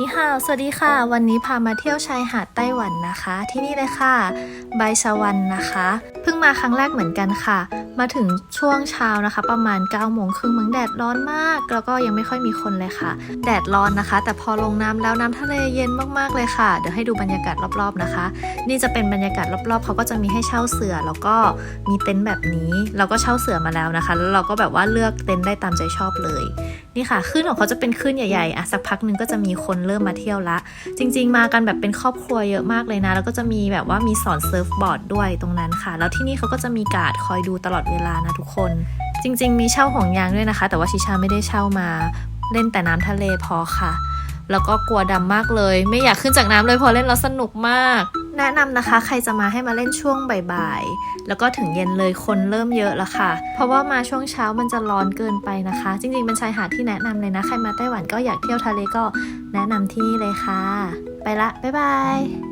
นี่ฮาว สวัสดีค่ะ วันนี้พามาเที่ยวชายหาดไต้หวันนะคะ ที่นี่เลยค่ะไบชาวันนะคะ เพิ่งมาครั้งแรกเหมือนกันค่ะ มาถึงช่วงเช้านะคะ ประมาณ9ก้าโมงครึ่งเมืองแดดร้อนมาก แล้วก็ยังไม่ค่อยมีคนเลยค่ะ แดดร้อนนะคะ แต่พอลงน้ำแล้วน้ำทะเลเย็นมากๆเลยค่ะ เดี๋ยวให้ดูบรรยากาศรอบๆนะคะ นี่จะเป็นบรรยากาศรอบๆ เขาก็จะมีให้เช่าเสือแล้วก็มีเต็นท์แบบนี้ เราก็เช่าเสือมาแล้วนะคะ แล้วเราก็แบบว่าเลือกเต็นท์ได้ตามใจชอบเลย นี่ค่ะคลื่นของเขาจะเป็นคลื่นใหญ่ๆอะสักพักนึงก็จะมีคนเริ่มมาเที่ยวละ จริง ๆ มากันแบบเป็นครอบครัวเยอะมากเลยนะ แล้วก็จะมีแบบว่ามีสอนเซิร์ฟบอร์ดด้วยตรงนั้นค่ะ แล้วที่นี่เขาก็จะมีการ์ดคอยดูตลอดเวลานะทุกคน จริง ๆ มีเช่าห่วงยางด้วยนะคะ แต่ว่าชิชาไม่ได้เช่ามาเล่นแต่น้ำทะเลพอค่ะ แล้วก็กลัวดำมากเลย ไม่อยากขึ้นจากน้ำเลยพอเล่นแล้วสนุกมาก แนะนำนะคะ ใครจะมาให้มาเล่นช่วงบ่ายๆ แล้วก็ถึงเย็นเลยคนเริ่มเยอะแล้วค่ะ เพราะว่ามาช่วงเช้ามันจะร้อนเกินไปนะคะ จริงๆเป็นชายหาดที่แนะนำเลยนะ ใครมาไต้หวันก็อยากเที่ยวทะเลก็แนะนำที่นี่เลยค่ะ ไปละ บ๊ายบาย